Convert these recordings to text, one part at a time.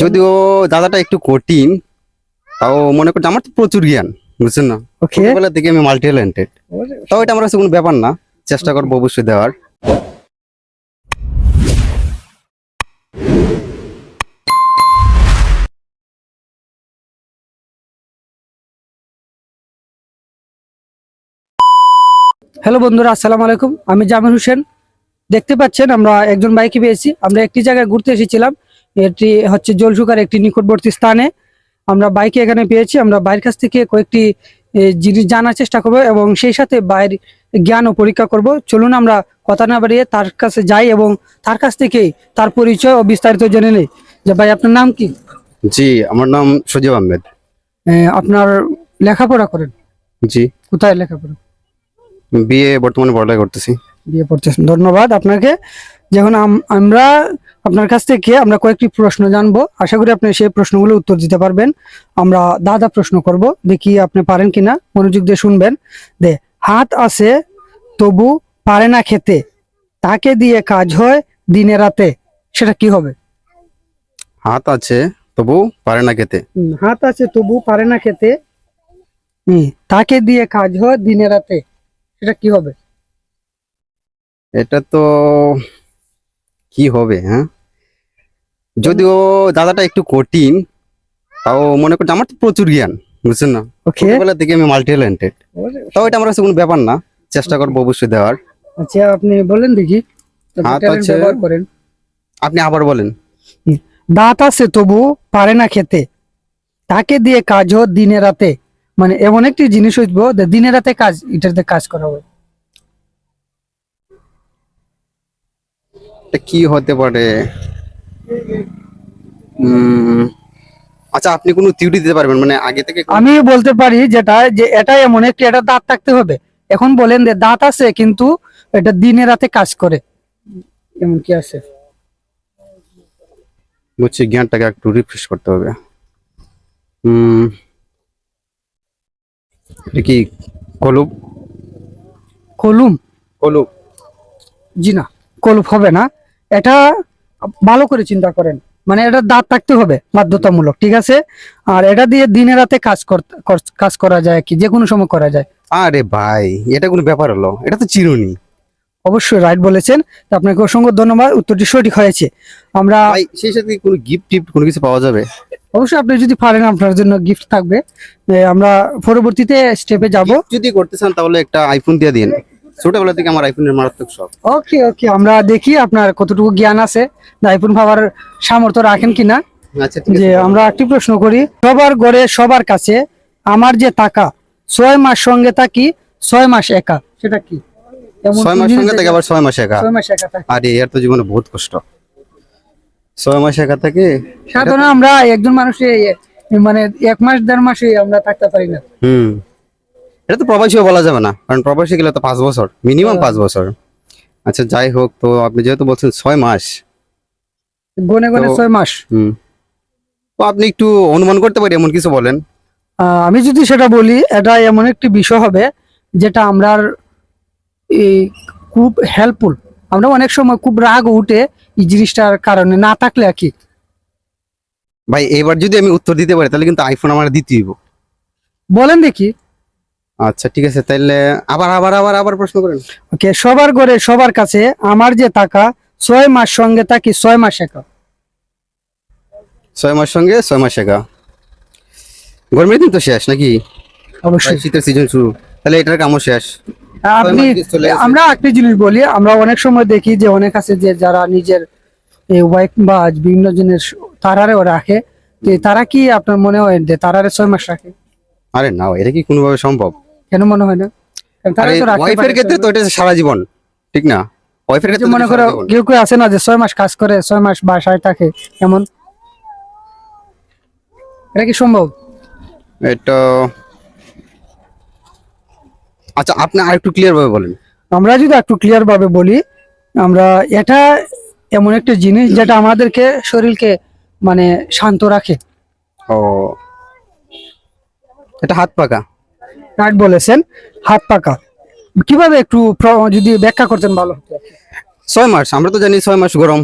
যদিও দাদাটা একটু কঠিন তাও মনে করছি আমার তো প্রচুর জ্ঞান বুঝছেন না? ছোটবেলা থেকে আমি মাল্টি ট্যালেন্টেড তাও এটা আমার কাছে কোনো ব্যাপার না চেষ্টা করব অবশ্যই দেওয়ার। হ্যালো বন্ধুরা আসসালামু আলাইকুম। আমি জামির হোসেন। দেখতে পাচ্ছেন আমরা একজন বাইকে পেয়েছি। আমরা একটি জায়গায় ঘুরতে এসেছিলাম। এটি হচ্ছে জলসুকার একটি নিকটবর্তী স্থানে। আমরা বাইকে এখানে পেয়েছি। আমরা বাইরের কাছ থেকে কয়েকটি জিনিস জানার চেষ্টা করব এবং সেই সাথে বাইরের জ্ঞানও পরীক্ষা করব। চলুন আমরা কথা না বাড়িয়ে তার কাছে যাই এবং তার কাছ থেকেই তার পরিচয় ও বিস্তারিত জেনে নেই। যে ভাই আপনার নাম কি? জি আমার নাম সজীব আহমেদ। আপনার লেখাপড়া করেন? জি। কোথায় লেখাপড়া? বিয়ে বর্তমানে পড়ালেখা করতেছি। বিয়ে পড়তেছেন ধন্যবাদ আপনাকে। যখন আম- আমরা আপনার কাছ থেকে আমরা কয়েকটি প্রশ্ন জানব। আশা করি আপনি সেই প্রশ্নগুলো উত্তর দিতে পারবেন। আমরা দাদা প্রশ্ন করব দেখি আপনি পারেন কিনা। মনোযোগ দিয়ে শুনবেন। দে হাত আছে তবু পারে না খেতে। তাকে দিয়ে কাজ হয় দিনে রাতে। সেটা কি হবে? হাত আছে তবু পারে না খেতে। হাত আছে তবু পারে না খেতে। তাকে দিয়ে কাজ হয় দিনে রাতে। সেটা কি হবে? এটা তো কি হবে হ্যাঁ? যদিও দাদাটা একটু কঠিন তাও মনে করছি আমার তো প্রচুর জ্ঞান বুঝছেন না? ছোটবেলা থেকে আমি মাল্টি ট্যালেন্টেড তাও এটা আমার কাছে কোনো ব্যাপার না চেষ্টা করব অবশ্যই দেওয়ার। আচ্ছা আপনি বলেন দেখি। করেন। আপনি আবার বলেন। দাঁত আছে তবু পারে না খেতে। তাকে দিয়ে কাজ হোক দিনে রাতে। মানে এমন একটি জিনিস হইব দিনে রাতে কাজ এটাতে কাজ করা হবে এটা কি হতে পারে? আচ্ছা আপনি কোনো থিওরি দিতে পারবেন? মানে আগে থেকে আমি বলতে পারি যেটা যে এটা এমন একটি এটা দাঁত থাকতে হবে। এখন বলেন যে দাঁত আছে কিন্তু এটা দিনে রাতে কাজ করে। এমন কি আছে? বুঝছি জ্ঞানটাকে একটু রিফ্রেশ করতে হবে। হুম কি কলুম কলুম? কলুপ। জি না কলুপ হবে না। এটা ভালো করে চিন্তা করেন। মানে এটা দাঁত থাকতে হবে বাধ্যতামূলক ঠিক আছে? আর এটা দিয়ে দিনে রাতে কাজ কাজ করা যায় কি? যে কোনো সময় করা যায়। আরে ভাই এটা কোনো ব্যাপার হলো? এটা তো চিরুনি। অবশ্যই রাইট বলেছেন। আপনাকে অসংখ্য ধন্যবাদ উত্তরটি সঠিক হয়েছে। আমরা সেই সাথে কোনো গিফট টিফট কোনো কিছু পাওয়া যাবে? অবশ্যই আপনি যদি পারেন আপনার জন্য গিফট থাকবে। আমরা পরবর্তীতে স্টেপে যাব। যদি করতে চান তাহলে একটা আইফোন দিয়ে দিন। ছোটবেলা থেকে আমার আইফোনের মারাত্মক শখ। ওকে ওকে আমরা দেখি আপনার কতটুকু জ্ঞান আছে। আইফোন পাওয়ার সামর্থ্য রাখেন কিনা? আচ্ছা যে আমরা একটি প্রশ্ন করি সবার ঘরে সবার কাছে আমার যে টাকা ছয় মাস সঙ্গে থাকি ছয় মাস একা সেটা কি? ছয় মাস সঙ্গে থাকে আবার ছয় মাস একা। ছয় মাস একা থাকি। আরে এর তো জীবনে বহুত কষ্ট। ছয় মাস একা থাকে? সাধারণত আমরা একজন মানুষে মানে এক মাস দেড় মাসে আমরা থাকতে পারি না। হুম। এটা তো প্রবাসীও বলা যাবে না কারণ প্রবাসী গেলে তো পাঁচ বছর মিনিমাম পাঁচ বছর। আচ্ছা যাই হোক তো আপনি যেহেতু বলছেন ছয় মাস গনে গনে ছয় মাস। হুম। তো আপনি একটু অনুমান করতে পারি এমন কিছু বলেন? আমি যদি সেটা বলি এটা এমন একটি বিষয় হবে যেটা আমরা এই খুব হেল্পফুল আমরা অনেক সময় খুব রাগ উঠে এই জিনিসটার কারণে না থাকলে আর কি। ভাই এবার যদি আমি উত্তর দিতে পারি তাহলে কিন্তু আইফোন আমার দিতে বলেন দেখি। আচ্ছা ঠিক আছে তাহলে আবার আবার আবার আবার প্রশ্ন করেন। ওকে সবার ঘরে সবার কাছে আমার যে টাকা ছয় মাস সঙ্গে থাকি ছয় মাস একা? ছয় মাস সঙ্গে ছয় মাস একা। গরমের দিন তো শেষ নাকি? অবশ্যই। শীতের সিজন শুরু। তাহলে এটার কামও শেষ। আপনি চলে গেছে। আমরা একটি জিনিস বলি আমরা অনেক সময় দেখি যে অনেক আছে যে যারা নিজের ওয়াইফ বা বিভিন্ন জনের তারারেও রাখে তারা কি আপনার মনে হয় যে তারারে ছয় মাস রাখে? আরে না এটা কি কোনোভাবে সম্ভব? কেন মনে হয় না? আরে ওয়াইফের ক্ষেত্রে তো এটা সারা জীবন ঠিক না? ওয়াইফের ক্ষেত্রে মনে করো কেউ কেউ আছে না যে ছয় মাস কাজ করে ছয় মাস বাসায় থাকে এমন এটা কি সম্ভব? এটা আচ্ছা আপনি আরেকটু ক্লিয়ার ভাবে বলেন। আমরা যদি একটু ক্লিয়ার ভাবে বলি আমরা এটা এমন একটা জিনিস যেটা আমাদেরকে শরীরকে মানে শান্ত রাখে। ও এটা হাত পাকা? রাইট বলেছেন হাত পাকা। কীভাবে একটু যদি ব্যাখ্যা করতেন ভালো। ছয় মাস আমরা তো জানি ছয় মাস গরম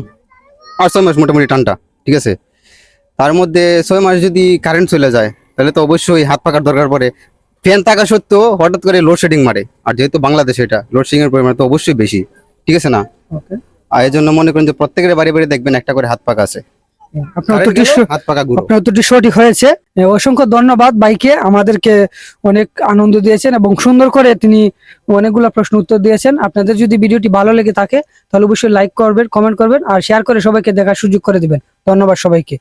আর ছয় মাস মোটামুটি ঠান্ডা ঠিক আছে? তার মধ্যে ছয় মাস যদি কারেন্ট চলে যায় তাহলে তো অবশ্যই হাত পাকার দরকার পড়ে। ফ্যান থাকা সত্ত্বেও হঠাৎ করে লোডশেডিং মারে আর যেহেতু বাংলাদেশ এটা লোডশেডিং এর পরিমাণ তো অবশ্যই বেশি ঠিক আছে না? আর এই জন্য মনে করেন যে প্রত্যেকের বাড়ি বাড়ি দেখবেন একটা করে হাত পাকা আছে। আপনার উত্তরটি আপনার সঠিক হয়েছে। অসংখ্য ধন্যবাদ বাইকে আমাদেরকে অনেক আনন্দ দিয়েছেন এবং সুন্দর করে তিনি অনেকগুলো প্রশ্ন উত্তর দিয়েছেন। আপনাদের যদি ভিডিওটি ভালো লেগে থাকে তাহলে অবশ্যই লাইক করবেন কমেন্ট করবেন আর শেয়ার করে সবাইকে দেখার সুযোগ করে দিবেন। ধন্যবাদ সবাইকে।